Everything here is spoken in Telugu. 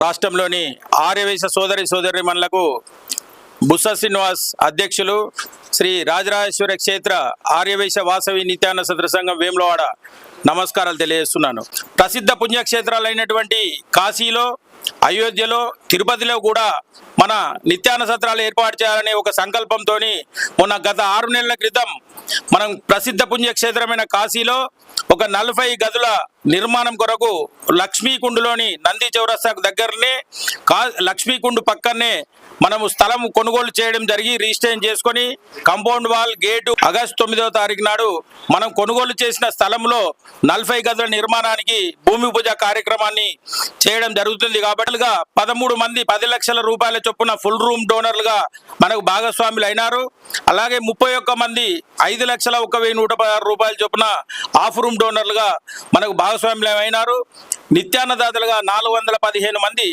రాష్ట్రంలోని ఆర్యవైశ్య సోదరి సోదరిమణులకు బుస్స శ్రీనివాస్ అధ్యక్షులు శ్రీ రాజరాజేశ్వర క్షేత్ర ఆర్యవైశ్య వాసవి నిత్యాన్న సత్ర సంఘం వేములవాడ నమస్కారాలు తెలియజేస్తున్నాను. ప్రసిద్ధ పుణ్యక్షేత్రాలైనటువంటి కాశీలో అయోధ్యలో తిరుపతిలో కూడా మన నిత్యాన సత్రాలు ఏర్పాటు చేయాలనే ఒక సంకల్పంతో మొన్న గత ఆరు నెలల క్రితం మనం ప్రసిద్ధ పుణ్యక్షేత్రమైన కాశీలో ఒక నలభై గదుల నిర్మాణం కొరకు లక్ష్మీకుండులోని నంది చౌరస్తాకు దగ్గరనే కా లక్ష్మీకుండు పక్కనే మనము స్థలం కొనుగోలు చేయడం జరిగి రిజిస్ట్రేషన్ చేసుకొని కంపౌండ్ వాల్ గేటు ఆగస్టు తొమ్మిదవ తారీఖు నాడు మనం కొనుగోలు చేసిన స్థలంలో నలభై గదుల నిర్మాణానికి భూమి పూజ కార్యక్రమాన్ని చేయడం జరుగుతుంది. కాబట్టిగా పదమూడు మంది పది లక్షల రూపాయల చొప్పున ఫుల్ రూమ్ డోనర్లుగా మనకు భాగస్వాములు అయినారు. అలాగే ముప్పై ఒక్క మంది ఐదు లక్షల ఒక వెయ్యి నూట పదహారు రూపాయల చొప్పున ఆఫ్ రూమ్ డోనర్లుగా మనకు భాగస్వాములు అయినారు. నిత్యాన్నదాతలుగా నాలుగు వందల పదిహేను మంది